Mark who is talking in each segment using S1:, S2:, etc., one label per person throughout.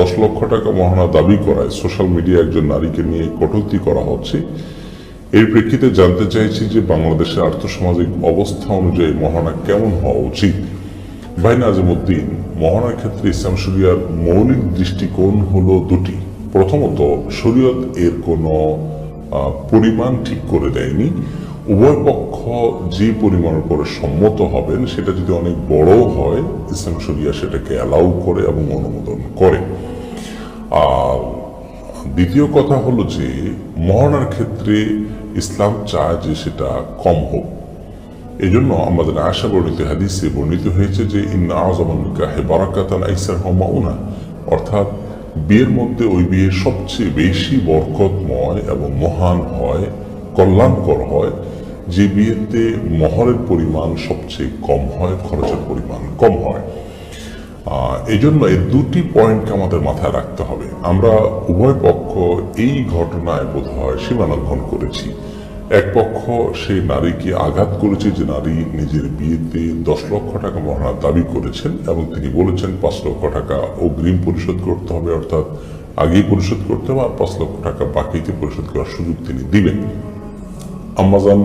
S1: দশ লক্ষ টাকা মহানা দাবি করায় সোশ্যাল মিডিয়া একজন নারীকে নিয়ে কটূক্তি করা হচ্ছে। এর প্রেক্ষিতে জানতে চাইছি যে বাংলাদেশের আর্থসামাজিক অবস্থা অনুযায়ী মহানা কেমন হওয়া উচিত। ভাই নাজিমুদ্দিন, মহানার ক্ষেত্রে ইসলাম শরিয়ার মৌলিক দৃষ্টিকোণ হলো দুটি। প্রথমত, শরীয়ত এর কোনো পরিমাণ ঠিক করে দেয়নি। উভয় পক্ষ যে পরিমাণের উপরে সম্মত হবেন, সেটা যদি অনেক বড় হয়, ইসলাম শরিয়া সেটাকে অ্যালাউ করে এবং অনুমোদন করে। আর দ্বিতীয় কথা হলো যে মহানার ক্ষেত্রে ইসলাম চায় যে সেটা কম হোক। এই জন্য আমাদের আশা বর্ণিত হাদিসে বর্ণিত হয়েছে যে, ইন্না অর্থাৎ বিয়ের মধ্যে ওই বিয়ে সবচেয়ে বেশি বরকতময় এবং মহান হয়, কল্যাণকর হয়, যে বিয়েতে মহরের পরিমাণ সবচেয়ে কম হয়, খরচের পরিমাণ কম হয়। এই জন্য এই দুটি পয়েন্টকে আমাদের মাথায় রাখতে হবে। আমরা উভয় পক্ষ এই ঘটনায় বোধ হয় সীমালঙ্ঘন করেছি। এক পক্ষ সেই নারীকে আঘাত করেছে যে নারী নিজের বিয়েতে দশ লক্ষ টাকা মহানার দাবি করেছেন এবং তিনি বলেছেন পাঁচ লক্ষ টাকা অগ্রিম পরিশোধ করতে হবে, অর্থাৎ আগেই পরিশোধ করতে হবে আর পাঁচ লক্ষ টাকা বাকিতে পরিশোধ করার সুযোগ তিনি দিবেন। আম্মাজান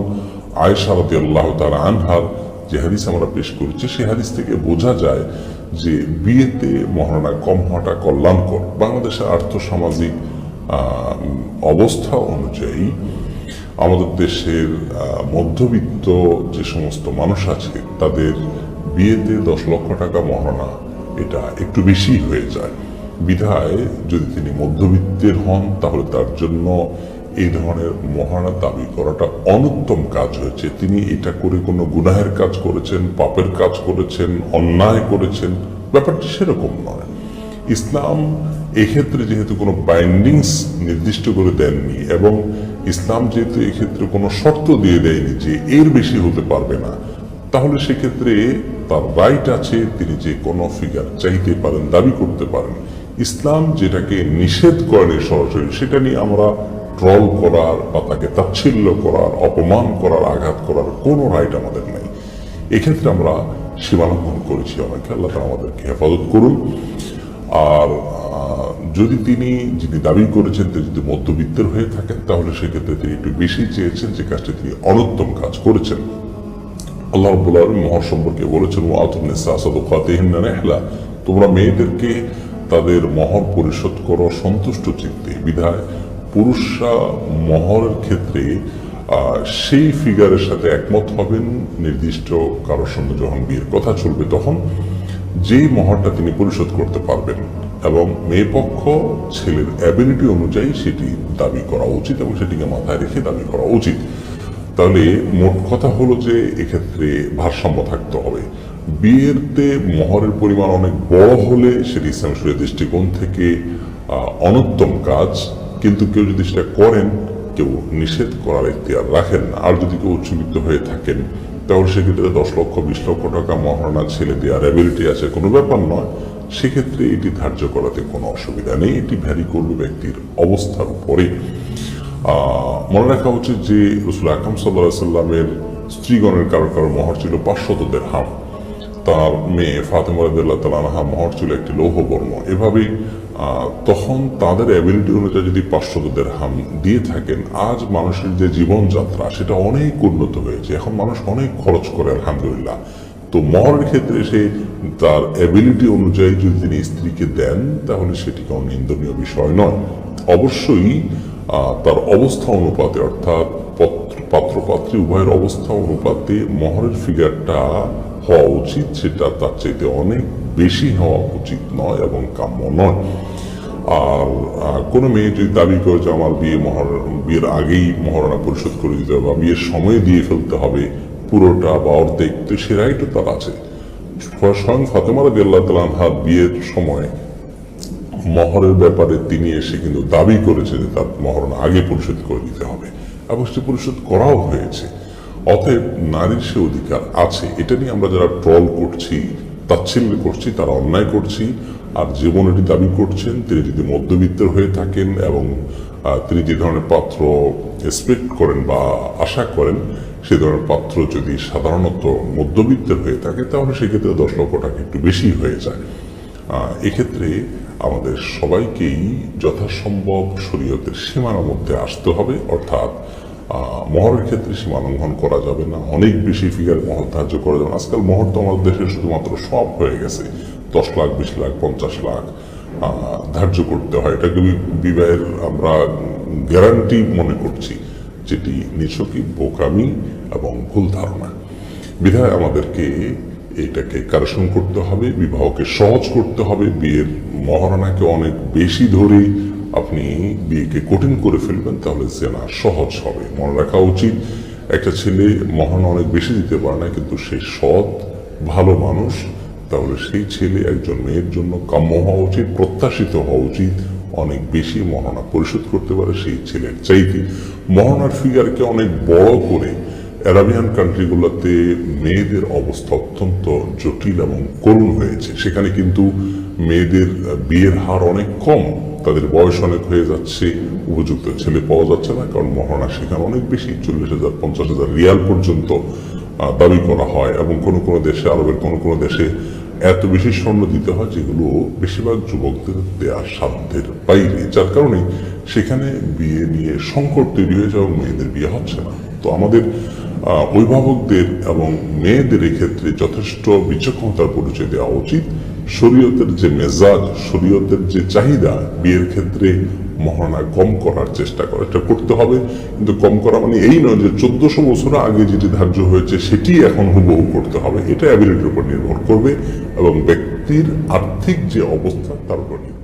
S1: আয়েশা রাদি আল্লাহ তার আনহার যে হাদিস আমরা পেশ করেছি, সেই হাদিস থেকে বোঝা যায় যে বিয়েতে মহারণা কম হওয়াটা কল্যাণকর। বাংলাদেশের আর্থসামাজিক অবস্থা অনুযায়ী আমাদের দেশের মধ্যবিত্ত যে সমস্ত মানুষ আছে, তাদের বিয়েতে দশ লক্ষ টাকা মহারণা এটা একটু বেশি হয়ে যায়। বিধায় যদি তিনি মধ্যবিত্তের হন, তাহলে তার জন্য এই ধরনের মহানা দাবি করাটা অনুত্তম কাজ হয়েছে। তিনি এটা করে কোনো গুনাহের কাজ করেছেন, পাপের কাজ করেছেন, অন্যায় করেছেন। ব্যাপারটি সেরকম নয়। ইসলাম এক্ষেত্রে যেহেতু কোনো বাইন্ডিংস নির্দিষ্ট করে দেননি এবং ইসলাম যেহেতু এক্ষেত্রে কোনো শর্ত দিয়ে দেয়নি যে এর বেশি হতে পারবে না, তাহলে সেক্ষেত্রে তার রাইট আছে, তিনি যে কোনো ফিগার চাইতে পারেন, দাবি করতে পারেন। ইসলাম যেটাকে নিষেধ করেনি সরাসরি, সেটা নিয়ে আমরা ট্রল করার বা তাকে তাচ্ছিল্য করার, অপমান করার, আঘাত করার কোনো রাইট আমাদের নেই। এক্ষেত্রে আমরা সীমালঙ্ঘন করেছি অনেকে আল্লাহ তাআলা আমাদেরকে হেফাজত করুন। আর যদি তিনি, যিনি দাবি করেছেন, তিনি যদি মধ্যবিত্তের হয়ে থাকেন, তাহলে সেক্ষেত্রে তিনি একটু বেশি চেয়েছেন যে কাজটি তিনি অনুত্তম কাজ করেছেন। আল্লাহ রব্বুল আলম মহর সম্পর্কে বলেছেন ও আতুন্নেসা সাদুকাতিহিন নেহলা। তোমরা মেয়েদেরকে তাদের মহর পরিশোধ করো, সন্তুষ্ট চিত্তে। বিধায় পুরুষরা মহরের ক্ষেত্রে সেই ফিগারের সাথে একমত হবেন, নির্দিষ্ট কারোর সঙ্গে যখন বিয়ের কথা চলবে তখন, যেই মহরটা তিনি পরিশোধ করতে পারবেন এবং মেয়ে পক্ষ ছেলের অ্যাবিলিটি অনুযায়ী সেটি দাবি করা উচিত এবং সেটিকে মাথায় রেখে দাবি করা উচিত। তাহলে মোট কথা হলো যে, এক্ষেত্রে ভারসাম্য থাকতে হবে। বিয়েরতে মহরের পরিমাণ অনেক বড় হলে সেটি ইসলাম দৃষ্টিকোণ থেকে অনুত্তম কাজ। কিন্তু কেউ যদি সেটা করেন, কেউ নিষেধ করার এখতিয়ার রাখেন আর যদি কেউ উচ্চবিত্ত হয়ে থাকেন, তাহলে সেক্ষেত্রে দশ লক্ষ, বিশ লক্ষ টাকা মহারণা ছেলে দেওয়ার অ্যাবিলিটি আছে। কোনো ব্যাপার নয়। সেক্ষেত্রে এটি ধার্য করাতে কোনো অসুবিধা নেই। এটি ভ্যারি করবে ব্যক্তির অবস্থার উপরে মনে রাখা উচিত যে রসুল আকরম সাল্লাহ সাল্লামের স্ত্রীগণের কারও কারও মহর ছিল পাঁচশত দেড়হাম তার মেয়ে ফাতেমা রাদিয়াল্লাহু তাআলা আনহা মহর ছিল একটি লৌহবর্ণ। এভাবে আহ, তখন তাদের অ্যাবিলিটি অনুযায়ী যদি পাঁচশত দেড়হাম দিয়ে থাকেন আজ মানুষের যে জীবনযাত্রা সেটা অনেক উন্নত হয়েছে। এখন মানুষ অনেক খরচ করে আলহামদুলিল্লাহ। তো মহরের ক্ষেত্রে সে তার অ্যাবিলিটি অনুযায়ী যদি তিনি স্ত্রীকে দেন তাহলে সেটি কোনো নিন্দনীয় বিষয় নয়। অবশ্যই তার অবস্থা অনুপাতে অর্থাৎ পত্র- পাত্রপাত্রী উভয়ের অবস্থা অনুপাতে মহরের ফিগারটা হওয়া উচিত, সেটা তার চাইতে অনেক বেশি হওয়া উচিত নয় এবং কাম্য নয়। আর কোনো মেয়ে যদি দাবি করে যে আমার বিয়ে মহর, বিয়ের আগেই মহারণা পরিশোধ করে দিতে হবে বা বিয়ের সময় দিয়ে ফেলতে হবে, পুরোটা বা অর্ধেক, তো সে রাইটও তার আছে। স্বয়ং ফাতেমা রাদি আল্লাহ তালানহার বিয়ের সময় মহরের ব্যাপারে তিনি এসে কিন্তু দাবি করেছে যে তার মহরণ আগে পরিশোধ করে দিতে হবে। এবং সেটি পরিশোধ করাও হয়েছে। অতএব নারীর সে অধিকার আছে। এটা নিয়ে আমরা যারা ট্রল করছি, তাচ্ছিল্য করছি, তারা অন্যায় করছি, আর জীবন এটি দাবি করছেন, তিনি যদি মধ্যবিত্তের হয়ে থাকেন এবং তিনি যে ধরনের পাত্র এক্সপেক্ট করেন বা আশা করেন, সে ধরনের পাত্র যদি সাধারণত মধ্যবিত্তের হয়ে থাকে, তাহলে সেক্ষেত্রে দশ লক্ষ টাকা একটু বেশি হয়ে যায়। এক্ষেত্রে আমাদের সবাইকেই যথাসম্ভব শরীয়তের সীমানার মধ্যে আসতে হবে, অর্থাৎ মহরের ক্ষেত্রে সীমা লঙ্ঘন করা যাবে না। অনেক বেশি ফিগার মহর ধার্য করা যাবে আজকাল মহর তো আমাদের দেশে শুধুমাত্র সব হয়ে গেছে। দশ লাখ, বিশ লাখ, পঞ্চাশ লাখ ধার্য করতে হয়। এটাকে বিবাহের আমরা গ্যারান্টি মনে করছি, যেটি নিছকই বোকামি এবং ভুল ধারণা। বিধায় আমাদেরকে এটাকে কারেকশন করতে হবে, বিবাহকে সহজ করতে হবে। বিয়ের মহারণাকে অনেক বেশি ধরে আপনি বিয়েকে কঠিন করে ফেলবেন, তাহলে জেনা সহজ হবে। মনে রাখা উচিত, একটা ছেলে মহারণা অনেক বেশি দিতে পারে না, কিন্তু সে সৎ, ভালো মানুষ, তাহলে সেই ছেলে একজন মেয়ের জন্য কাম্য হওয়া উচিত, প্রত্যাশিত হওয়া উচিত। অনেক বেশি মহারণা পরিশোধ করতে পারে সেই ছেলের চাইতে। মহানার ফিগারকে অনেক বড় করে অ্যারাবিয়ান কান্ট্রিগুলোতে মেয়েদের অবস্থা অত্যন্ত জটিল এবং করুণ হয়েছে। সেখানে কিন্তু মেয়েদের বিয়ের হার অনেক কম। তাদের বয়স অনেক হয়ে যাচ্ছে, উপযুক্ত ছেলে পাওয়া যাচ্ছে না, কারণ মহারণা সেখানে অনেক বেশি, চল্লিশ হাজার, পঞ্চাশ হাজার রিয়াল পর্যন্ত দাবি করা হয় এবং কোনো কোনো দেশে, আরবের কোনো কোনো দেশে এত বেশি স্বর্ণ দিতে হয় যেগুলো বেশিরভাগ যুবকদের দেওয়ার সাধ্যের বাইরে, যার কারণে সেখানে বিয়ে নিয়ে সংকট তৈরি হয়ে যাওয়া মেয়েদের বিয়ে হচ্ছে না। তো আমাদের অভিভাবকদের এবং মেয়েদের এক্ষেত্রে যথেষ্ট বিচক্ষণতার পরিচয় দেওয়া উচিত। শরীয়তের যে মেজাজ, শরীয়তের যে চাহিদা, বিয়ের ক্ষেত্রে মহারণা কম করার চেষ্টা করে, এটা করতে হবে। কিন্তু কম করা মানে এই নয় যে চোদ্দশো বছর আগে যেটি ধার্য হয়েছে, সেটি এখন হুবহু করতে হবে। এটা অ্যাবিলিটির উপর নির্ভর করবে এবং ব্যক্তির আর্থিক যে অবস্থা, তার উপর নির্ভর